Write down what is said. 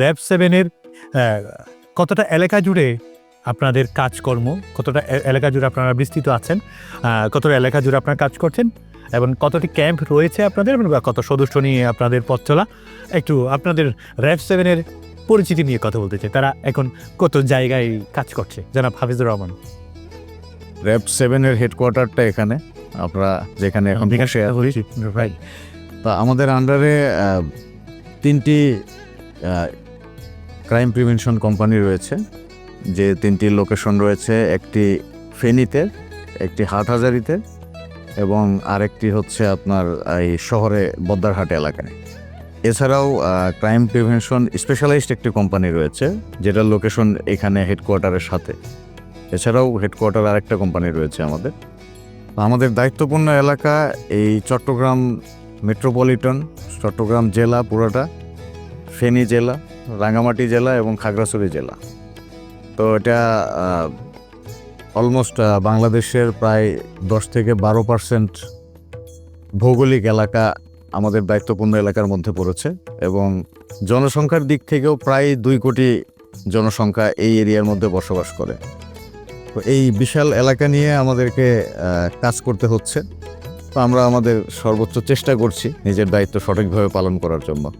RAB সেভেনের কতটা এলাকা জুড়ে আপনাদের কাজকর্ম কতটা এলাকা জুড়ে আপনারা বিস্তৃত আছেন কতটা এলাকা জুড়ে আপনারা কাজ করছেন এবং কতটি ক্যাম্প রয়েছে আপনাদের এবং কত সদস্য নিয়ে আপনাদের পথ চলা একটু আপনাদের র্যাব সেভেনের পরিচিতি নিয়ে কথা বলতে চাই। তারা এখন কত জায়গায় কাজ করছে? জানাব হাফিজুর রহমান। র্যাব সেভেনের হেডকোয়ার্টারটা এখানে। আমরা যেখানে এখন বসে আছি। ভাই তা আমাদের আন্ডারে তিনটি ক্রাইম প্রিভেনশন কোম্পানি রয়েছে, যে তিনটি লোকেশন রয়েছে, একটি ফেনীতে, একটি হাটহাজারিতে এবং আরেকটি হচ্ছে আপনার এই শহরে বদ্দারহাট এলাকায়। এছাড়াও ক্রাইম প্রিভেনশন স্পেশালাইজড একটি কোম্পানি রয়েছে, যেটার লোকেশন এখানে হেডকোয়ার্টারের সাথে। এছাড়াও হেডকোয়ার্টার আরেকটা কোম্পানি রয়েছে আমাদের। আমাদের দায়িত্বপূর্ণ এলাকা এই চট্টগ্রাম মেট্রোপলিটন চট্টগ্রাম জেলা পুরোটা ফেনী জেলা, রাঙ্গামাটি জেলা এবং খাগড়াছড়ি জেলা। তো এটা অলমোস্ট বাংলাদেশের প্রায় দশ থেকে বারো পার্সেন্ট ভৌগোলিক এলাকা আমাদের দায়িত্বপূর্ণ এলাকার মধ্যে পড়েছে এবং জনসংখ্যার দিক থেকেও প্রায় দুই কোটি জনসংখ্যা এই এরিয়ার মধ্যে বসবাস করে। তো এই বিশাল এলাকা নিয়ে আমাদেরকে কাজ করতে হচ্ছে। তো আমরা আমাদের সর্বোচ্চ চেষ্টা করছি নিজের দায়িত্ব সঠিকভাবে পালন করার জন্য।